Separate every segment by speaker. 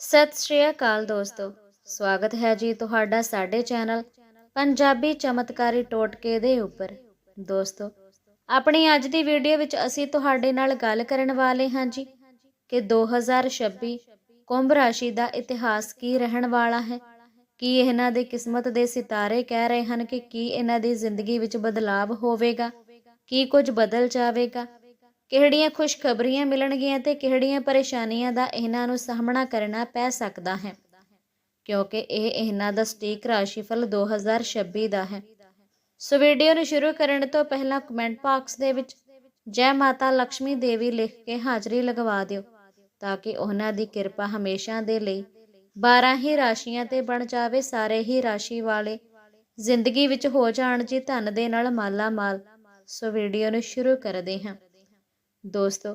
Speaker 1: ਸਤਿ ਸ਼੍ਰੀ ਅਕਾਲ ਦੋਸਤੋ। ਸਵਾਗਤ ਹੈ ਜੀ ਤੁਹਾਡਾ ਸਾਡੇ ਚੈਨਲ ਪੰਜਾਬੀ ਚਮਤਕਾਰੀ ਟੋਟਕੇ ਦੇ ਉੱਪਰ। ਦੋਸਤੋ, ਆਪਣੀ ਅੱਜ ਦੀ ਵੀਡੀਓ ਵਿੱਚ ਅਸੀਂ ਤੁਹਾਡੇ ਨਾਲ ਗੱਲ ਕਰਨ ਵਾਲੇ ਹਾਂ ਜੀ ਕਿ 2026 ਕੁੰਭ ਰਾਸ਼ੀ ਦਾ ਇਤਿਹਾਸ ਕੀ ਰਹਿਣ ਵਾਲਾ ਹੈ, ਕੀ ਇਹਨਾਂ ਦੇ ਕਿਸਮਤ ਦੇ ਸਿਤਾਰੇ ਕਹਿ ਰਹੇ ਹਨ ਕਿ ਕੀ ਇਹਨਾਂ ਦੀ ਜ਼ਿੰਦਗੀ ਵਿੱਚ ਬਦਲਾਵ ਹੋਵੇਗਾ, ਕੀ ਕੁਝ ਬਦਲ ਜਾਵੇਗਾ ਕਿਹੜੀਆਂ ਖੁਸ਼ਖਬਰੀਆਂ ਮਿਲਣਗੀਆਂ ਤੇ ਕਿਹੜੀਆਂ ਪਰੇਸ਼ਾਨੀਆਂ ਦਾ ਇਹਨਾਂ ਨੂੰ ਸਾਹਮਣਾ ਕਰਨਾ ਪੈ ਸਕਦਾ ਹੈ? ਕਿਉਂਕਿ ਇਹ ਇਹਨਾਂ ਦਾ ਸਟੀਕ ਰਾਸ਼ੀਫਲ 2026 ਦਾ ਹੈ। ਸੋ ਵੀਡੀਓ ਨੂੰ ਸ਼ੁਰੂ ਕਰਨ ਤੋਂ ਪਹਿਲਾਂ ਕਮੈਂਟ ਬਾਕਸ ਦੇ ਵਿੱਚ ਜੈ ਮਾਤਾ ਲక్ష్ਮੀ ਦੇਵੀ ਲਿਖ ਕੇ ਹਾਜ਼ਰੀ ਲਗਵਾ ਦਿਓ ਤਾਂ ਕਿ ਉਹਨਾਂ ਦੀ ਕਿਰਪਾ ਹਮੇਸ਼ਾ ਦੇ ਲਈ 12 ਹੀ ਰਾਸ਼ੀਆਂ ਤੇ ਬਣ ਜਾਵੇ, ਸਾਰੇ ਹੀ ਰਾਸ਼ੀ ਵਾਲੇ ਜ਼ਿੰਦਗੀ ਵਿੱਚ ਹੋ ਜਾਣ ਜੀ ਧਨ ਦੇ ਨਾਲ ਮਾਲਾ ਮਾਲ ਸੋ ਵੀਡੀਓ ਨੂੰ ਸ਼ੁਰੂ ਕਰਦੇ ਹਾਂ। ਦੋਸਤੋ,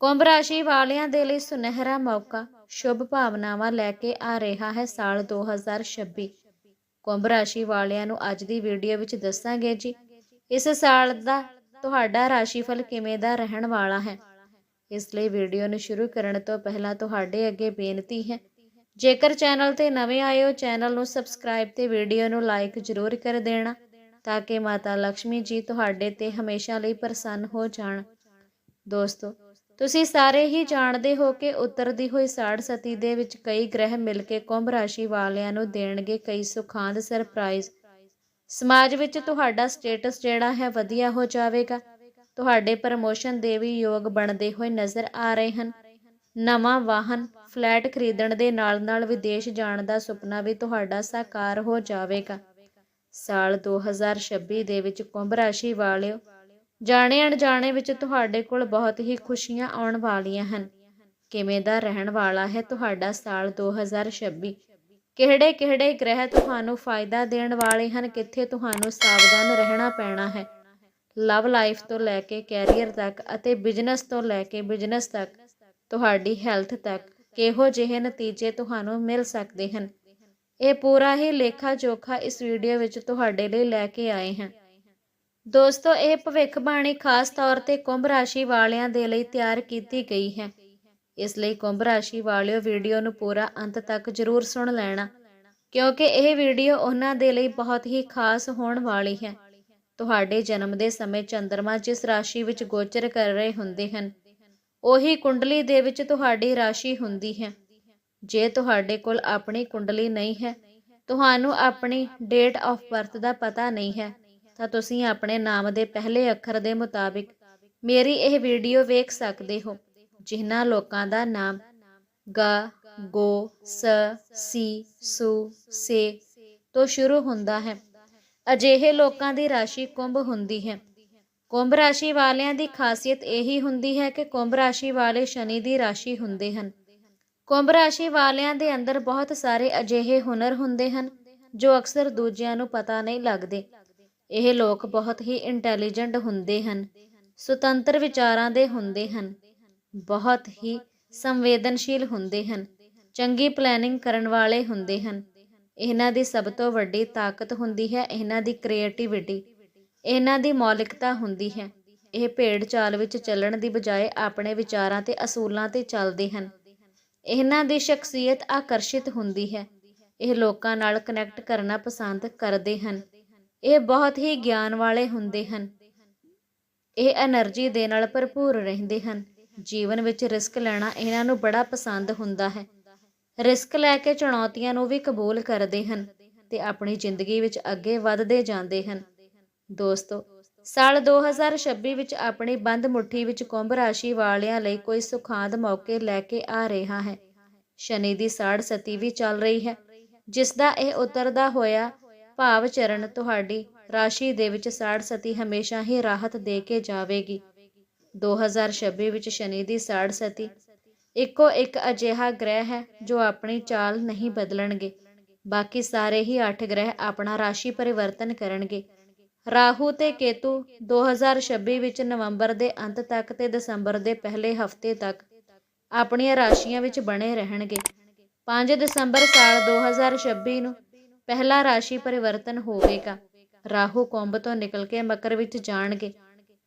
Speaker 1: ਕੁੰਭ ਰਾਸ਼ੀ ਵਾਲਿਆਂ ਦੇ ਲਈ ਸੁਨਹਿਰਾ ਮੌਕਾ, ਸ਼ੁਭ ਭਾਵਨਾਵਾਂ ਲੈ ਕੇ ਆ ਰਿਹਾ ਹੈ ਸਾਲ 2026 ਕੁੰਭ ਰਾਸ਼ੀ ਵਾਲਿਆਂ ਨੂੰ ਅੱਜ ਦੀ ਵੀਡੀਓ ਵਿੱਚ ਦੱਸਾਂਗੇ ਜੀ, ਇਸ ਸਾਲ ਦਾ ਤੁਹਾਡਾ ਰਾਸ਼ੀਫਲ ਕਿਵੇਂ ਦਾ ਰਹਿਣ ਵਾਲਾ ਹੈ? ਇਸ ਲਈ ਵੀਡੀਓ ਨੂੰ ਸ਼ੁਰੂ ਕਰਨ ਤੋਂ ਪਹਿਲਾਂ ਤੁਹਾਡੇ ਅੱਗੇ ਬੇਨਤੀ ਹੈ, ਜੇਕਰ ਚੈਨਲ ਤੇ ਨਵੇਂ ਆਏ ਹੋ, ਚੈਨਲ ਨੂੰ ਸਬਸਕ੍ਰਾਈਬ ਤੇ ਵੀਡੀਓ ਨੂੰ ਲਾਈਕ ਜ਼ਰੂਰ ਕਰ ਦੇਣਾ, ਤਾਂ ਕਿ ਮਾਤਾ ਲక్ష్ਮੀ ਜੀ ਤੁਹਾਡੇ ਤੇ ਹਮੇਸ਼ਾ ਲਈ ਪ੍ਰਸੰਨ ਹੋ ਜਾਣ। ਦੋਸਤੋ, ਤੁਸੀਂ ਸਾਰੇ ਹੀ ਜਾਣਦੇ ਹੋ ਕਿ ਉਤਰਦੀ ਹੋਈ ਸਾੜ ਸਤੀ ਦੇ ਵਿੱਚ ਕਈ ਗ੍ਰਹਿ ਮਿਲ ਕੇ ਕੁੰਭ ਰਾਸ਼ੀ ਵਾਲਿਆਂ ਨੂੰ ਦੇਣਗੇ ਕਈ ਸੁਖਾਂਦ ਸਰਪ੍ਰਾਈਜ਼ ਸਮਾਜ ਵਿੱਚ ਤੁਹਾਡਾ ਸਟੇਟਸ ਜਿਹੜਾ ਹੈ ਵਧੀਆ ਹੋ ਜਾਵੇਗਾ। ਤੁਹਾਡੇ ਪ੍ਰਮੋਸ਼ਨ ਦੇ ਵੀ ਯੋਗ ਬਣਦੇ ਹੋਏ ਨਜ਼ਰ ਆ ਰਹੇ ਹਨ। ਨਵਾਂ ਵਾਹਨ ਫਲੈਟ ਖਰੀਦਣ ਦੇ ਨਾਲ-ਨਾਲ ਵਿਦੇਸ਼ ਜਾਣ ਦਾ ਸੁਪਨਾ ਵੀ ਤੁਹਾਡਾ ਸਾਕਾਰ ਹੋ ਜਾਵੇਗਾ। ਸਾਲ 2026 ਦੇ ਵਿੱਚ ਕੁੰਭ ਰਾਸ਼ੀ ਵਾਲਿਓ ਜਾਣੇ ਅਣਜਾਣੇ ਵਿੱਚ ਤੁਹਾਡੇ ਕੋਲ ਬਹੁਤ ਹੀ ਖੁਸ਼ੀਆਂ ਆਉਣ ਵਾਲੀਆਂ ਹਨ। ਕਿਵੇਂ ਦਾ ਰਹਿਣ ਵਾਲਾ ਹੈ ਤੁਹਾਡਾ ਸਾਲ 2026 ਕਿਹੜੇ ਕਿਹੜੇ ਗ੍ਰਹਿ ਤੁਹਾਨੂੰ ਫਾਇਦਾ ਦੇਣ ਵਾਲੇ ਹਨ? ਕਿੱਥੇ ਤੁਹਾਨੂੰ ਸਾਵਧਾਨ ਰਹਿਣਾ ਪੈਣਾ ਹੈ? ਲਵ ਲਾਈਫ ਤੋਂ ਲੈ ਕੇ ਕੈਰੀਅਰ ਤੱਕ ਅਤੇ ਬਿਜ਼ਨਸ ਤੋਂ ਲੈ ਕੇ ਬਿਜ਼ਨਸ ਤੱਕ, ਤੁਹਾਡੀ ਹੈਲਥ ਤੱਕ ਕਿਹੋ ਜਿਹੇ ਨਤੀਜੇ ਤੁਹਾਨੂੰ ਮਿਲ ਸਕਦੇ ਹਨ? ਇਹ ਪੂਰਾ ਹੀ ਲੇਖਾ ਜੋਖਾ ਇਸ ਵੀਡੀਓ ਵਿੱਚ ਤੁਹਾਡੇ ਲਈ ਲੈ ਕੇ ਆਏ ਹਾਂ। ਦੋਸਤੋ, ਇਹ ਭਵਿੱਖ ਬਾਣੀ ਖਾਸ ਤੌਰ ਤੇ ਕੁੰਭ ਰਾਸ਼ੀ ਵਾਲਿਆਂ ਦੇ ਲਈ ਤਿਆਰ ਕੀਤੀ ਗਈ ਹੈ। ਇਸ ਲਈ ਕੁੰਭ ਰਾਸ਼ੀ ਵਾਲਿਓ ਵੀਡੀਓ ਨੂੰ ਪੂਰਾ ਅੰਤ ਤੱਕ ਜ਼ਰੂਰ ਸੁਣ ਲੈਣਾ, ਕਿਉਂਕਿ ਇਹ ਵੀਡੀਓ ਉਹਨਾਂ ਦੇ ਲਈ ਬਹੁਤ ਹੀ ਖਾਸ ਹੋਣ ਵਾਲੀ ਹੈ। ਤੁਹਾਡੇ ਜਨਮ ਦੇ ਸਮੇਂ ਚੰ드ਰਮਾ ਜਿਸ ਰਾਸ਼ੀ ਵਿੱਚ ਗੋਚਰ ਕਰ ਰਹੇ ਹੁੰਦੇ ਹਨ, ਉਹੀ ਕੁੰਡਲੀ ਦੇ ਵਿੱਚ ਤੁਹਾਡੀ ਰਾਸ਼ੀ ਹੁੰਦੀ ਹੈ। ਜੇ ਤੁਹਾਡੇ ਕੋਲ ਆਪਣੀ ਕੁੰਡਲੀ ਨਹੀਂ ਹੈ, ਤੁਹਾਨੂੰ ਆਪਣੀ ਡੇਟ ਆਫ ਬਰਥ ਦਾ ਪਤਾ ਨਹੀਂ ਹੈ। ਤਾਂ ਤੁਸੀਂ ਆਪਣੇ ਨਾਮ ਦੇ ਪਹਿਲੇ ਅੱਖਰ ਦੇ ਮੁਤਾਬਿਕ ਮੇਰੀ ਇਹ ਵੀਡੀਓ ਵੇਖ ਸਕਦੇ ਹੋ, ਜਿਨ੍ਹਾਂ ਲੋਕਾਂ ਦਾ ਨਾਮ ਗ, ਗੋ, ਸ, ਸੀ, ਸੁ, ਸੇ ਤੋਂ ਸ਼ੁਰੂ ਹੁੰਦਾ ਹੈ। ਅਜਿਹੇ ਲੋਕਾਂ ਦੀ ਰਾਸ਼ੀ ਕੁੰਭ ਹੁੰਦੀ ਹੈ। ਕੁੰਭ ਰਾਸ਼ੀ ਵਾਲਿਆਂ ਦੀ ਖਾਸੀਅਤ ਇਹੀ ਹੁੰਦੀ ਹੈ ਕਿ ਕੁੰਭ ਰਾਸ਼ੀ ਵਾਲੇ ਸ਼ਨੀ ਦੀ ਰਾਸ਼ੀ ਹੁੰਦੇ ਹਨ। ਕੁੰਭ ਰਾਸ਼ੀ ਵਾਲਿਆਂ ਦੇ ਅੰਦਰ ਬਹੁਤ ਸਾਰੇ ਅਜਿਹੇ ਹੁਨਰ ਹੁੰਦੇ ਹਨ, ਜੋ ਅਕਸਰ ਦੂਜਿਆਂ ਨੂੰ ਪਤਾ ਨਹੀਂ ਲੱਗਦੇ। ਇਹ ਲੋਕ ਬਹੁਤ ਹੀ ਇੰਟੈਲੀਜੈਂਟ ਹੁੰਦੇ ਹਨ, ਸੁਤੰਤਰ ਵਿਚਾਰਾਂ ਦੇ ਹੁੰਦੇ ਹਨ, ਬਹੁਤ ਹੀ ਸੰਵੇਦਨਸ਼ੀਲ ਹੁੰਦੇ ਹਨ, ਚੰਗੀ ਪਲੈਨਿੰਗ ਕਰਨ ਵਾਲੇ ਹੁੰਦੇ ਹਨ। ਇਹਨਾਂ ਦੀ ਸਭ ਤੋਂ ਵੱਡੀ ਤਾਕਤ ਹੁੰਦੀ ਹੈ ਇਹਨਾਂ ਦੀ ਕ੍ਰੀਏਟੀਵਿਟੀ ਇਹਨਾਂ ਦੀ ਮੌਲਿਕਤਾ ਹੁੰਦੀ ਹੈ। ਇਹ ਭੇਡ ਚਾਲ ਵਿੱਚ ਚੱਲਣ ਦੀ ਬਜਾਏ ਆਪਣੇ ਵਿਚਾਰਾਂ ਤੇ ਅਸੂਲਾਂ ਤੇ ਚੱਲਦੇ ਹਨ। ਇਹਨਾਂ ਦੀ ਸ਼ਖਸੀਅਤ ਆਕਰਸ਼ਿਤ ਹੁੰਦੀ ਹੈ। ਇਹ ਲੋਕਾਂ ਨਾਲ ਕਨੈਕਟ ਕਰਨਾ ਪਸੰਦ ਕਰਦੇ ਹਨ। ਇਹ ਬਹੁਤ ਹੀ ਗਿਆਨ ਵਾਲੇ ਹੁੰਦੇ ਹਨ। ਇਹ એનર્ਜੀ ਦੇ ਨਾਲ ਭਰਪੂਰ ਰਹਿੰਦੇ ਹਨ। ਜੀਵਨ ਵਿੱਚ ਰਿਸਕ ਲੈਣਾ ਇਹਨਾਂ ਨੂੰ ਬੜਾ ਪਸੰਦ ਹੁੰਦਾ ਹੈ। ਰਿਸਕ ਲੈ ਕੇ ਚੁਣੌਤੀਆਂ ਨੂੰ ਵੀ ਕਬੂਲ ਕਰਦੇ ਹਨ ਤੇ ਆਪਣੀ ਜ਼ਿੰਦਗੀ ਵਿੱਚ ਅੱਗੇ ਵਧਦੇ ਜਾਂਦੇ ਹਨ। ਦੋਸਤੋ, ਸਾਲ 2026 ਵਿੱਚ ਆਪਣੀ ਬੰਦ ਮੁਠੀ ਵਿੱਚ ਕੁੰਭ ਰਾਸ਼ੀ ਵਾਲਿਆਂ ਲਈ ਕੋਈ ਸੁਖਾਂਦ ਮੌਕੇ ਲੈ ਕੇ ਆ ਰਿਹਾ ਹੈ। ਸ਼ਨੀ ਦੀ ਸਾੜ ਸਤੀ ਵੀ ਚੱਲ ਰਹੀ ਹੈ, ਜਿਸ ਦਾ ਇਹ ਉਤਰਦਾ ਹੋਇਆ ਭਾਵ ਚਰਨ ਤੁਹਾਡੀ ਰਾਸ਼ੀ ਦੇ ਵਿੱਚ ਸਾੜ ਸਤੀ ਹਮੇਸ਼ਾ ਹੀ ਰਾਹਤ ਦੇ ਕੇ ਜਾਵੇਗੀ। 2026 ਵਿੱਚ ਸ਼ਨੀ ਦੀ ਸਾੜ ਸਤੀ ਇੱਕੋ ਇੱਕ ਅਜਿਹਾ ਗ੍ਰਹਿ ਹੈ ਜੋ ਆਪਣੀ ਚਾਲ ਨਹੀਂ ਬਦਲਣਗੇ। ਬਾਕੀ ਸਾਰੇ ਹੀ 8 ਗ੍ਰਹਿ ਆਪਣਾ ਰਾਸ਼ੀ ਪਰਿਵਰਤਨ ਕਰਨਗੇ। ਰਾਹੂ ਤੇ ਕੇਤੂ 2026 ਵਿੱਚ ਨਵੰਬਰ ਦੇ ਅੰਤ ਤੱਕ ਤੇ ਦਸੰਬਰ ਦੇ ਪਹਿਲੇ ਹਫ਼ਤੇ ਤੱਕ ਆਪਣੀਆਂ ਰਾਸ਼ੀਆਂ ਵਿੱਚ ਬਣੇ ਰਹਿਣਗੇ। 5 ਦਸੰਬਰ ਸਾਲ 2026 ਨੂੰ ਪਹਿਲਾ ਰਾਸ਼ੀ ਪਰਿਵਰਤਨ ਹੋਵੇਗਾ। ਰਾਹੂ ਕੁੰਭ ਤੋਂ ਨਿਕਲ ਕੇ ਮਕਰ ਵਿੱਚ ਜਾਣਗੇ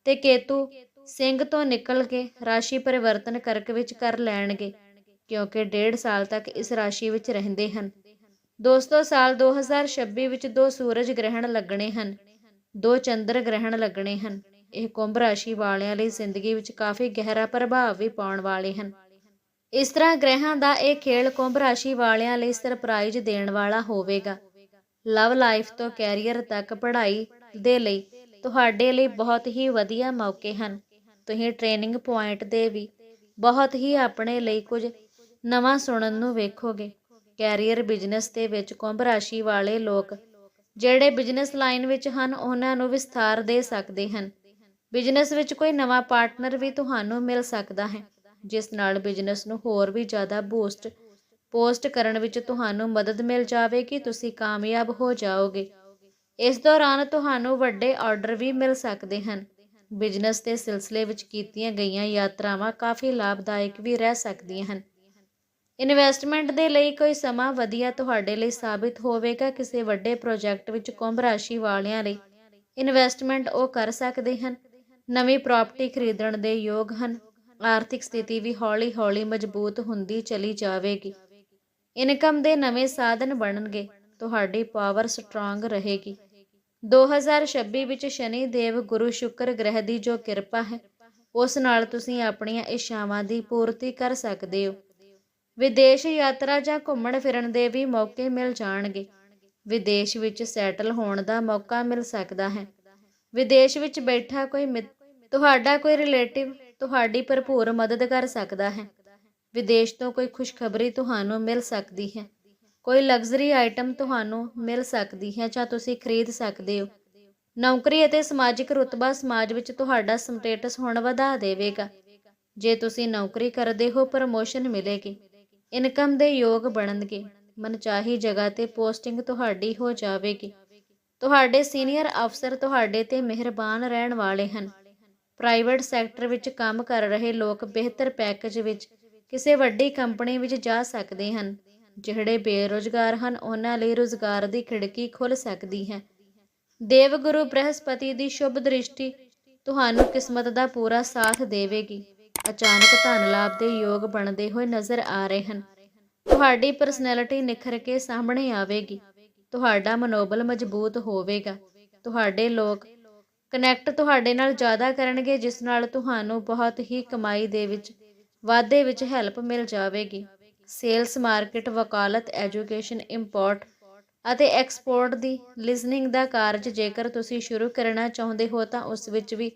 Speaker 1: ਤੇ ਕੇਤੂ ਸਿੰਘ ਤੋਂ ਨਿਕਲ ਕੇ ਰਾਸ਼ੀ ਪਰਿਵਰਤਨ ਕਰਕ ਵਿੱਚ ਕਰ ਲੈਣਗੇ, ਕਿਉਂਕਿ ਡੇਢ ਸਾਲ ਤੱਕ ਇਸ ਰਾਸ਼ੀ ਵਿੱਚ ਰਹਿੰਦੇ ਹਨ। ਦੋਸਤੋ, ਸਾਲ 2026 ਵਿੱਚ ਦੋ ਸੂਰਜ ਗ੍ਰਹਿਣ ਲੱਗਣੇ ਹਨ, ਦੋ ਚੰਦਰ ਗ੍ਰਹਿਣ ਲੱਗਣੇ ਹਨ। ਇਹ ਕੁੰਭ ਰਾਸ਼ੀ ਵਾਲਿਆਂ ਲਈ ਜ਼ਿੰਦਗੀ ਵਿੱਚ ਕਾਫੀ ਗਹਿਰਾ ਪ੍ਰਭਾਵ ਵੀ ਪਾਉਣ ਵਾਲੇ ਹਨ। ਇਸ ਤਰ੍ਹਾਂ ਗ੍ਰਹਿਾਂ ਦਾ ਇਹ ਖੇਲ ਕੁੰਭ ਰਾਸ਼ੀ ਵਾਲਿਆਂ ਲਈ ਸਰਪ੍ਰਾਈਜ਼ ਦੇਣ ਵਾਲਾ ਹੋਵੇਗਾ। ਲਵ ਲਾਈਫ ਤੋਂ ਕੈਰੀਅਰ ਤੱਕ ਪੜ੍ਹਾਈ ਦੇ ਲਈ ਤੁਹਾਡੇ ਲਈ ਬਹੁਤ ਹੀ ਵਧੀਆ ਮੌਕੇ ਹਨ। ਤੁਸੀਂ ਟ੍ਰੇਨਿੰਗ ਪੁਆਇੰਟ ਦੇ ਵੀ ਬਹੁਤ ਹੀ ਆਪਣੇ ਲਈ ਕੁਝ ਨਵਾਂ ਸੁਣਨ ਨੂੰ ਵੇਖੋਗੇ। ਕੈਰੀਅਰ ਬਿਜ਼ਨਸ ਦੇ ਵਿੱਚ ਕੁੰਭ ਰਾਸ਼ੀ ਵਾਲੇ ਲੋਕ ਜਿਹੜੇ ਬਿਜ਼ਨਸ ਲਾਈਨ ਵਿੱਚ ਹਨ, ਉਹਨਾਂ ਨੂੰ ਵਿਸਥਾਰ ਦੇ ਸਕਦੇ ਹਨ। ਬਿਜ਼ਨਸ ਵਿੱਚ ਕੋਈ ਨਵਾਂ ਪਾਰਟਨਰ ਵੀ ਤੁਹਾਨੂੰ ਮਿਲ ਸਕਦਾ ਹੈ, ਜਿਸ ਨਾਲ ਬਿਜ਼ਨਸ ਨੂੰ ਹੋਰ ਵੀ ਜ਼ਿਆਦਾ ਬੂਸਟ ਪੋਸਟ ਕਰਨ ਵਿੱਚ ਤੁਹਾਨੂੰ ਮਦਦ ਮਿਲ ਜਾਵੇਗੀ ਤੁਸੀਂ ਕਾਮਯਾਬ ਹੋ ਜਾਓਗੇ। ਇਸ ਦੌਰਾਨ ਤੁਹਾਨੂੰ ਵੱਡੇ ਆਰਡਰ ਵੀ ਮਿਲ ਸਕਦੇ ਹਨ। ਬਿਜ਼ਨਸ ਦੇ ਸਿਲਸਿਲੇ ਵਿੱਚ ਕੀਤੀਆਂ ਗਈਆਂ ਯਾਤਰਾਵਾਂ ਕਾਫੀ ਲਾਭਦਾਇਕ ਵੀ ਰਹਿ ਸਕਦੀਆਂ ਹਨ। ਇਨਵੈਸਟਮੈਂਟ ਦੇ ਲਈ ਕੋਈ ਸਮਾਂ ਵਧੀਆ ਤੁਹਾਡੇ ਲਈ ਸਾਬਿਤ ਹੋਵੇਗਾ। ਕਿਸੇ ਵੱਡੇ ਪ੍ਰੋਜੈਕਟ ਵਿੱਚ ਕੁੰਭ ਰਾਸ਼ੀ ਵਾਲਿਆਂ ਲਈ ਇਨਵੈਸਟਮੈਂਟ ਉਹ ਕਰ ਸਕਦੇ ਹਨ। ਨਵੀਂ ਪ੍ਰਾਪਰਟੀ ਖਰੀਦਣ ਦੇ ਯੋਗ ਹਨ। ਆਰਥਿਕ ਸਥਿਤੀ ਵੀ ਹੌਲੀ-ਹੌਲੀ ਮਜ਼ਬੂਤ ਹੁੰਦੀ ਚਲੀ ਜਾਵੇਗੀ। ਇਨਕਮ ਦੇ ਨਵੇਂ ਸਾਧਨ ਬਣਨਗੇ, ਤੁਹਾਡੀ ਪਾਵਰ ਸਟਰੋਂਗ ਰਹੇਗੀ। 2026 ਵਿੱਚ ਸ਼ਨੀ ਦੇਵ ਗੁਰੂ ਸ਼ੁਕਰ ਗ੍ਰਹਿ ਦੀ ਜੋ ਕਿਰਪਾ ਹੈ, ਉਸ ਨਾਲ ਤੁਸੀਂ ਆਪਣੀਆਂ ਇੱਛਾਵਾਂ ਦੀ ਪੂਰਤੀ ਕਰ ਸਕਦੇ ਹੋ। ਵਿਦੇਸ਼ ਯਾਤਰਾ ਜਾਂ ਘੁੰਮਣ ਫਿਰਨ ਦੇ ਵੀ ਮੌਕੇ ਮਿਲ ਜਾਣਗੇ। ਵਿਦੇਸ਼ ਵਿੱਚ ਸੈਟਲ ਹੋਣ ਦਾ ਮੌਕਾ ਮਿਲ ਸਕਦਾ ਹੈ। ਵਿਦੇਸ਼ ਵਿੱਚ ਬੈਠਾ ਕੋਈ ਮਿੱਤ, ਤੁਹਾਡਾ ਕੋਈ ਰਿਲੇਟਿਵ ਤੁਹਾਡੀ ਭਰਪੂਰ ਮਦਦ ਕਰ ਸਕਦਾ ਹੈ। ਵਿਦੇਸ਼ ਤੋਂ ਕੋਈ ਖੁਸ਼ਖਬਰੀ ਤੁਹਾਨੂੰ ਮਿਲ ਸਕਦੀ ਹੈ। ਕੋਈ ਲਗਜ਼ਰੀ ਆਈਟਮ ਤੁਹਾਨੂੰ ਮਿਲ ਸਕਦੀ ਹੈ ਜਾਂ ਤੁਸੀਂ ਖਰੀਦ ਸਕਦੇ ਹੋ। ਨੌਕਰੀ ਅਤੇ ਸਮਾਜਿਕ ਰੁਤਬਾ ਸਮਾਜ ਵਿੱਚ ਤੁਹਾਡਾ ਸਟੇਟਸ ਹੁਣ ਵਧਾ ਦੇਵੇਗਾ। ਜੇ ਤੁਸੀਂ ਨੌਕਰੀ ਕਰਦੇ ਹੋ, ਪ੍ਰਮੋਸ਼ਨ ਮਿਲੇਗੀ। ਇਨਕਮ ਦੇ ਯੋਗ ਬਣਨਗੇ। ਮਨਚਾਹੀ ਜਗ੍ਹਾ ਤੇ ਪੋਸਟਿੰਗ ਤੁਹਾਡੀ ਹੋ ਜਾਵੇਗੀ। ਤੁਹਾਡੇ ਸੀਨੀਅਰ ਅਫਸਰ ਤੁਹਾਡੇ ਤੇ ਮਿਹਰਬਾਨ ਰਹਿਣ ਵਾਲੇ ਹਨ। ਪ੍ਰਾਈਵੇਟ ਸੈਕਟਰ ਵਿੱਚ ਕੰਮ ਕਰ ਰਹੇ ਲੋਕ ਬਿਹਤਰ ਪੈਕੇਜ ਵਿੱਚ ਕਿਸੇ ਵੱਡੀ ਕੰਪਨੀ ਵਿੱਚ ਜਾ ਸਕਦੇ ਹਨ, ਜਿਹੜੇ ਬੇਰੁਜ਼ਗਾਰ ਹਨ, ਉਹਨਾਂ ਲਈ ਰੁਜ਼ਗਾਰ ਦੀ ਖਿੜਕੀ ਖੁੱਲ ਸਕਦੀ ਹੈ। ਦੇਵਗੁਰੂ ਬ੍ਰਹਸਪਤੀ ਦੀ ਸ਼ੁਭ ਦ੍ਰਿਸ਼ਟੀ ਤੁਹਾਨੂੰ ਕਿਸਮਤ ਦਾ ਪੂਰਾ ਸਾਥ ਦੇਵੇਗੀ। ਅਚਾਨਕ ਧਨ ਲਾਭ ਦੇ ਯੋਗ ਬਣਦੇ ਹੋਏ ਨਜ਼ਰ ਆ ਰਹੇ ਹਨ। ਤੁਹਾਡੀ ਪਰਸਨੈਲਿਟੀ ਨਿਖਰ ਕੇ ਸਾਹਮਣੇ ਆਵੇਗੀ। ਤੁਹਾਡਾ ਮਨੋਬਲ ਮਜ਼ਬੂਤ ਹੋਵੇਗਾ। ਤੁਹਾਡੇ ਲੋਕ ਕਨੈਕਟ ਤੁਹਾਡੇ ਨਾਲ ਜ਼ਿਆਦਾ ਕਰਨਗੇ, ਜਿਸ ਨਾਲ ਤੁਹਾਨੂੰ ਬਹੁਤ ਹੀ ਕਮਾਈ ਦੇ ਵਿੱਚ ਵਾਧੇ ਵਿੱਚ ਹੈਲਪ ਮਿਲ ਜਾਵੇਗੀ। ਸੇਲਸ ਮਾਰਕੀਟ ਵਕਾਲਤ ਐਜੂਕੇਸ਼ਨ ਇੰਪੋਰਟ ਅਤੇ ਐਕਸਪੋਰਟ ਦੀ ਲਿਸਨਿੰਗ ਦਾ ਕਾਰਜ ਜੇਕਰ ਤੁਸੀਂ ਸ਼ੁਰੂ ਕਰਨਾ ਚਾਹੁੰਦੇ ਹੋ ਤਾਂ ਉਸ ਵਿੱਚ ਵੀ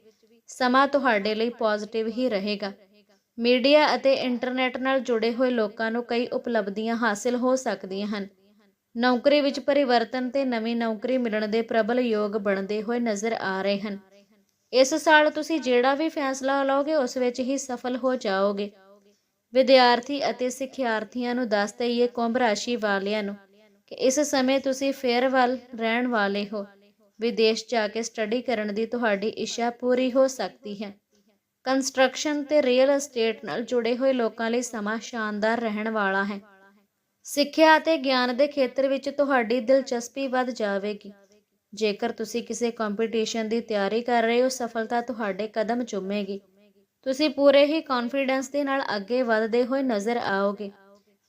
Speaker 1: ਸਮਾਂ ਤੁਹਾਡੇ ਲਈ ਪੋਜ਼ਿਟਿਵ ਹੀ ਰਹੇਗਾ। ਮੀਡੀਆ ਅਤੇ ਇੰਟਰਨੈਟ ਨਾਲ ਜੁੜੇ ਹੋਏ ਲੋਕਾਂ ਨੂੰ ਕਈ ਉਪਲਬਧੀਆਂ ਹਾਸਲ ਹੋ ਸਕਦੀਆਂ ਹਨ। ਨੌਕਰੀ ਵਿੱਚ ਪਰਿਵਰਤਨ ਤੇ ਨਵੀਂ ਨੌਕਰੀ ਮਿਲਣ ਦੇ ਪ੍ਰਬਲ ਯੋਗ ਬਣਦੇ ਹੋਏ ਨਜ਼ਰ ਆ ਰਹੇ ਹਨ। ਇਸ ਸਾਲ ਤੁਸੀਂ ਜਿਹੜਾ ਵੀ ਫੈਸਲਾ ਲਓਗੇ, ਉਸ ਵਿੱਚ ਹੀ ਸਫਲ ਹੋ ਜਾਓਗੇ। ਵਿਦਿਆਰਥੀ ਅਤੇ ਸਿੱਖਿਆਰਥੀਆਂ ਨੂੰ ਦੱਸ ਦਈਏ ਕੁੰਭ ਰਾਸ਼ੀ ਵਾਲਿਆਂ ਨੂੰ ਕਿ ਇਸ ਸਮੇਂ ਤੁਸੀਂ ਫੇਅਰਵੈਲ ਰਹਿਣ ਵਾਲੇ ਹੋ। ਵਿਦੇਸ਼ ਜਾ ਕੇ ਸਟੱਡੀ ਕਰਨ ਦੀ ਤੁਹਾਡੀ ਇੱਛਾ ਪੂਰੀ ਹੋ ਸਕਦੀ ਹੈ। ਕੰਸਟਰਕਸ਼ਨ ਤੇ ਰੀਅਲ ਅਸਟੇਟ ਨਾਲ ਜੁੜੇ ਹੋਏ ਲੋਕਾਂ ਲਈ ਸਮਾਂ ਸ਼ਾਨਦਾਰ ਰਹਿਣ ਵਾਲਾ ਹੈ। ਸਿੱਖਿਆ ਅਤੇ ਗਿਆਨ ਦੇ ਖੇਤਰ ਵਿੱਚ ਤੁਹਾਡੀ ਦਿਲਚਸਪੀ ਵੱਧ ਜਾਵੇਗੀ। ਜੇਕਰ ਤੁਸੀਂ ਕਿਸੇ ਕੰਪੀਟੀਸ਼ਨ ਦੀ ਤਿਆਰੀ ਕਰ ਰਹੇ ਹੋ, ਸਫਲਤਾ ਤੁਹਾਡੇ ਕਦਮ ਚੁੰਮੇਗੀ। ਤੁਸੀਂ ਪੂਰੇ ਹੀ ਕੌਨਫੀਡੈਂਸ ਦੇ ਨਾਲ ਅੱਗੇ ਵਧਦੇ ਹੋਏ ਨਜ਼ਰ ਆਓਗੇ।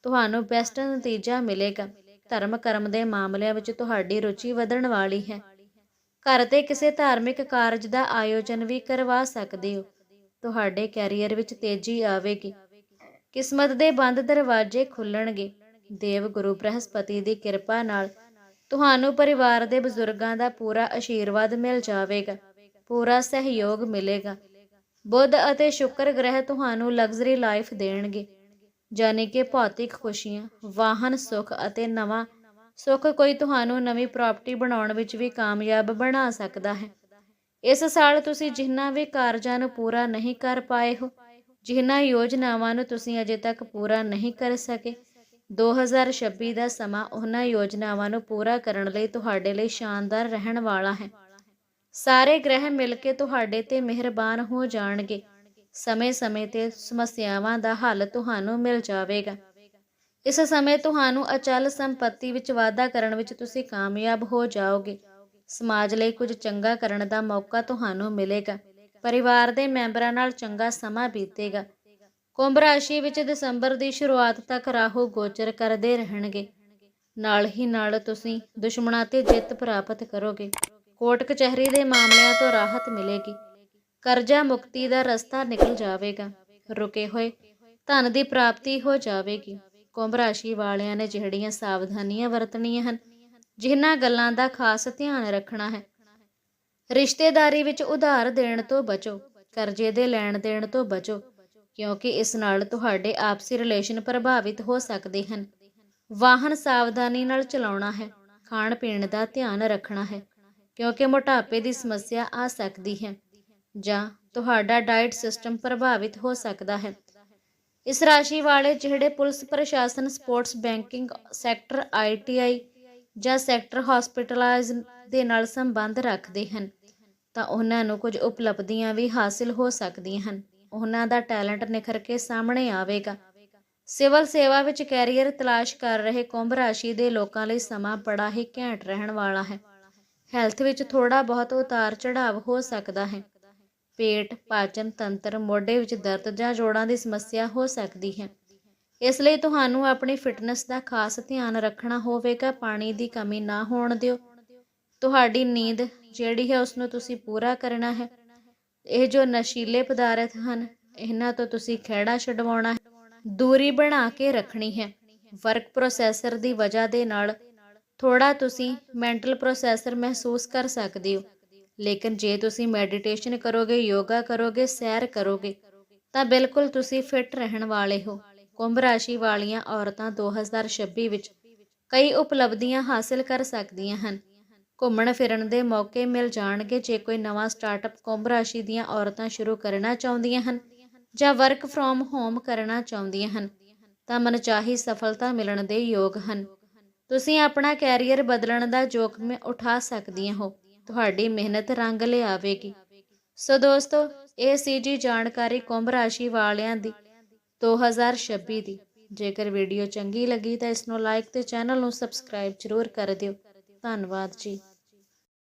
Speaker 1: ਤੁਹਾਨੂੰ ਬੈਸਟ ਨਤੀਜਾ ਮਿਲੇਗਾ। ਧਰਮ ਕਰਮ ਦੇ ਮਾਮਲਿਆਂ ਵਿੱਚ ਤੁਹਾਡੀ ਰੁਚੀ ਵਧਣ ਵਾਲੀ ਹੈ। ਘਰ ਤੇ ਕਿਸੇ ਧਾਰਮਿਕ ਕਾਰਜ ਦਾ ਆਯੋਜਨ ਵੀ ਕਰਵਾ ਸਕਦੇ ਹੋ। ਤੁਹਾਡੇ ਕੈਰੀਅਰ ਵਿੱਚ ਤੇਜ਼ੀ ਆਵੇਗੀ। ਕਿਸਮਤ ਦੇ ਬੰਦ ਦਰਵਾਜ਼ੇ ਖੁੱਲਣਗੇ। ਦੇਵ ਗੁਰੂ ਬ੍ਰਹਸਪਤੀ ਦੀ ਕਿਰਪਾ ਨਾਲ ਤੁਹਾਨੂੰ ਪਰਿਵਾਰ ਦੇ ਬਜ਼ੁਰਗਾਂ ਦਾ ਪੂਰਾ ਆਸ਼ੀਰਵਾਦ ਮਿਲ ਜਾਵੇਗਾ, ਪੂਰਾ ਸਹਿਯੋਗ ਮਿਲੇਗਾ। ਬੁੱਧ ਅਤੇ ਸ਼ੁੱਕਰ ਗ੍ਰਹਿ ਤੁਹਾਨੂੰ ਲਗਜ਼ਰੀ ਲਾਈਫ ਦੇਣਗੇ, ਯਾਨੀ ਕਿ ਭੌਤਿਕ ਖੁਸ਼ੀਆਂ, ਵਾਹਨ ਸੁੱਖ ਅਤੇ ਨਵਾਂ ਸੁੱਖ ਕੋਈ ਤੁਹਾਨੂੰ ਨਵੀਂ ਪ੍ਰਾਪਰਟੀ ਬਣਾਉਣ ਵਿੱਚ ਵੀ ਕਾਮਯਾਬ ਬਣਾ ਸਕਦਾ ਹੈ। ਇਸ ਸਾਲ ਤੁਸੀਂ ਜਿਨ੍ਹਾਂ ਵੀ ਕਾਰਜਾਂ ਨੂੰ ਪੂਰਾ ਨਹੀਂ ਕਰ ਪਾਏ ਹੋ ਜਿਨ੍ਹਾਂ ਯੋਜਨਾਵਾਂ ਨੂੰ ਤੁਸੀਂ ਅਜੇ ਤੱਕ ਪੂਰਾ ਨਹੀਂ ਕਰ ਸਕੇ 2026 ਦਾ ਸਮਾਂ ਉਹਨਾਂ ਯੋਜਨਾਵਾਂ ਨੂੰ ਪੂਰਾ ਕਰਨ ਲਈ ਤੁਹਾਡੇ ਲਈ ਸ਼ਾਨਦਾਰ ਰਹਿਣ ਵਾਲਾ ਹੈ। ਸਾਰੇ ਗ੍ਰਹਿ ਮਿਲ ਕੇ ਤੁਹਾਡੇ ਤੇ ਮਿਹਰਬਾਨ ਹੋ ਜਾਣਗੇ। ਸਮੇਂ-ਸਮੇਂ ਤੇ ਸਮੱਸਿਆਵਾਂ ਦਾ ਹੱਲ ਤੁਹਾਨੂੰ ਮਿਲ ਜਾਵੇਗਾ। ਇਸ ਸਮੇਂ ਤੁਹਾਨੂੰ ਅਚਲ ਸੰਪਤੀ ਵਿੱਚ ਵਾਧਾ ਕਰਨ ਵਿੱਚ ਤੁਸੀਂ ਕਾਮਯਾਬ ਹੋ ਜਾਓਗੇ। ਸਮਾਜ ਲਈ ਕੁਝ ਚੰਗਾ ਕਰਨ ਦਾ ਮੌਕਾ ਤੁਹਾਨੂੰ ਮਿਲੇਗਾ। ਪਰਿਵਾਰ ਦੇ ਮੈਂਬਰਾਂ ਨਾਲ ਚੰਗਾ ਸਮਾਂ ਬੀਤੇਗਾ। ਕੁੰਭ ਰਾਸ਼ੀ ਵਿੱਚ ਦਸੰਬਰ ਦੀ ਸ਼ੁਰੂਆਤ ਤੱਕ ਰਾਹੂ ਗੋਚਰ ਕਰਦੇ ਰਹਿਣਗੇ। ਨਾਲ ਹੀ ਨਾਲ ਤੁਸੀਂ ਦੁਸ਼ਮਣਾਂ ਤੇ ਜਿੱਤ ਪ੍ਰਾਪਤ ਕਰੋਗੇ। ਕੋਰਟ ਕਚਹਿਰੀ ਦੇ ਮਾਮਲਿਆਂ ਤੋਂ ਰਾਹਤ ਮਿਲੇਗੀ। ਕਰਜ਼ਾ ਮੁਕਤੀ ਦਾ ਰਸਤਾ ਨਿਕਲ ਜਾਵੇਗਾ। ਰੁਕੇ ਹੋਏ ਧਨ ਦੀ ਪ੍ਰਾਪਤੀ ਹੋ ਜਾਵੇਗੀ। ਕੁੰਭ ਰਾਸ਼ੀ ਵਾਲਿਆਂ ਨੇ ਜਿਹੜੀਆਂ ਸਾਵਧਾਨੀਆਂ ਵਰਤਣੀਆਂ ਹਨ, ਜਿਨ੍ਹਾਂ ਗੱਲਾਂ ਦਾ ਖਾਸ ਧਿਆਨ ਰੱਖਣਾ ਹੈ, ਰਿਸ਼ਤੇਦਾਰੀ ਵਿੱਚ ਉਧਾਰ ਦੇਣ ਤੋਂ ਬਚੋ, ਕਰਜ਼ੇ ਦੇ ਲੈਣ ਦੇਣ ਤੋਂ ਬਚੋ ਕਿਉਂਕਿ ਇਸ ਨਾਲ ਤੁਹਾਡੇ ਆਪਸੀ ਰਿਲੇਸ਼ਨ ਪ੍ਰਭਾਵਿਤ ਹੋ ਸਕਦੇ ਹਨ। ਵਾਹਨ ਸਾਵਧਾਨੀ ਨਾਲ ਚਲਾਉਣਾ ਹੈ। ਖਾਣ ਪੀਣ ਦਾ ਧਿਆਨ ਰੱਖਣਾ ਹੈ। ਕਿਉਂਕਿ ਮੋਟਾਪੇ ਦੀ ਸਮੱਸਿਆ ਆ ਸਕਦੀ ਹੈ ਜਾਂ ਤੁਹਾਡਾ ਡਾਈਟ ਸਿਸਟਮ ਪ੍ਰਭਾਵਿਤ ਹੋ ਸਕਦਾ ਹੈ। ਇਸ ਰਾਸ਼ੀ ਵਾਲੇ ਜਿਹੜੇ ਪੁਲਿਸ, ਪ੍ਰਸ਼ਾਸਨ ਸਪੋਰਟਸ ਬੈਂਕਿੰਗ ਸੈਕਟਰ ਆਈਟੀਆਈ ਜਾਂ ਸੈਕਟਰ ਹਸਪੀਟਲਾਈਜ਼ ਦੇ ਨਾਲ ਸੰਬੰਧ ਰੱਖਦੇ ਹਨ ਤਾਂ ਉਹਨਾਂ ਨੂੰ ਕੁਝ ਉਪਲਬਧੀਆਂ ਵੀ ਹਾਸਿਲ ਹੋ ਸਕਦੀਆਂ ਹਨ। ਉਹਨਾਂ ਦਾ ਟੈਲੈਂਟ ਨਿਖਰ ਕੇ ਸਾਹਮਣੇ ਆਵੇਗਾ। ਸਿਵਲ ਸੇਵਾ ਵਿੱਚ ਕੈਰੀਅਰ ਤਲਾਸ਼ ਕਰ ਰਹੇ ਕੁੰਭ ਰਾਸ਼ੀ ਦੇ ਲੋਕਾਂ ਲਈ ਸਮਾਂ ਬੜਾ ਹੀ ਘੈਂਟ ਰਹਿਣ ਵਾਲਾ ਹੈ। ਹੈਲਥ ਵਿੱਚ ਥੋੜਾ ਬਹੁਤ ਉਤਾਰ ਚੜਾਵ ਹੋ ਸਕਦਾ ਹੈ। ਪੇਟ, ਪਾਚਨ ਤੰਤਰ, ਮੋਢੇ ਵਿੱਚ ਦਰਦ ਜਾਂ ਜੋੜਾਂ ਦੀ ਸਮੱਸਿਆ ਹੋ ਸਕਦੀ ਹੈ। ਇਸ ਲਈ ਤੁਹਾਨੂੰ ਆਪਣੀ ਫਿਟਨੈਸ ਦਾ ਖਾਸ ਧਿਆਨ ਰੱਖਣਾ ਹੋਵੇਗਾ। ਪਾਣੀ ਦੀ ਕਮੀ ਨਾ ਹੋਣ ਦਿਓ। ਤੁਹਾਡੀ ਨੀਂਦ, ਜਿਹੜੀ ਹੈ ਉਸ ਨੂੰ ਤੁਸੀਂ ਪੂਰਾ ਕਰਨਾ ਹੈ। ਇਹ ਜੋ ਨਸ਼ੀਲੇ ਪਦਾਰਥ ਹਨ, ਇਹਨਾਂ ਤੋਂ ਤੁਸੀਂ ਖਹਿੜਾ ਛਡਵਾਉਣਾ ਦੂਰੀ ਬਣਾ ਕੇ ਰੱਖਣੀ ਹੈ। ਵਰਕ ਪ੍ਰੋਸੈਸਰ ਦੀ ਵਜ੍ਹਾ ਦੇ ਨਾਲ ਥੋੜਾ ਤੁਸੀਂ ਮੈਂਟਲ ਪ੍ਰੋਸੈਸਰ ਮਹਿਸੂਸ ਕਰ ਸਕਦੇ ਹੋ। ਲੇਕਿਨ ਜੇ ਤੁਸੀਂ ਮੈਡੀਟੇਸ਼ਨ ਕਰੋਗੇ, ਯੋਗਾ ਕਰੋਗੇ, ਸੈਰ ਕਰੋਗੇ, ਤਾਂ ਬਿਲਕੁਲ ਤੁਸੀਂ ਫਿੱਟ ਰਹਿਣ ਵਾਲੇ ਹੋ। ਕੁੰਭ ਰਾਸ਼ੀ ਵਾਲੀਆਂ ਔਰਤਾਂ 2026 ਵਿੱਚ ਕਈ ਉਪਲਬਧੀਆਂ ਹਾਸਲ ਕਰ ਸਕਦੀਆਂ ਹਨ। ਘੁੰਮਣ ਫਿਰਨ ਦੇ ਮੌਕੇ ਮਿਲ ਜਾਣਗੇ ਜੇ ਕੋਈ ਨਵਾਂ ਸਟਾਰਟਅਪ ਕੁੰਭ ਰਾਸ਼ੀ ਦੀਆਂ ਔਰਤਾਂ ਸ਼ੁਰੂ ਕਰਨਾ ਚਾਹੁੰਦੀਆਂ ਹਨ ਜਾਂ ਵਰਕ ਫਰੋਮ ਹੋਮ ਕਰਨਾ ਚਾਹੁੰਦੀਆਂ ਹਨ, ਤਾਂ ਮਨਚਾਹੀ ਸਫਲਤਾ ਮਿਲਣ ਦੇ ਯੋਗ ਹਨ। ਤੁਸੀਂ ਆਪਣਾ ਕੈਰੀਅਰ ਬਦਲਣ ਦਾ ਜੋਖਮ ਉਠਾ ਸਕਦੀਆਂ ਹੋ। ਤੁਹਾਡੀ ਮਿਹਨਤ ਰੰਗ ਲਿਆਵੇਗੀ। ਸੋ ਦੋਸਤੋ, ਇਹ ਸੀ ਜੀ ਜਾਣਕਾਰੀ ਕੁੰਭ ਰਾਸ਼ੀ ਵਾਲਿਆਂ ਦੀ 2026 ਦੀ। ਜੇਕਰ ਵੀਡੀਓ ਚੰਗੀ ਲੱਗੀ ਤਾਂ ਇਸ ਨੂੰ ਲਾਈਕ ਤੇ ਚੈਨਲ ਨੂੰ ਸਬਸਕ੍ਰਾਈਬ ਜ਼ਰੂਰ ਕਰ ਦਿਓ। ਧੰਨਵਾਦ ਜੀ।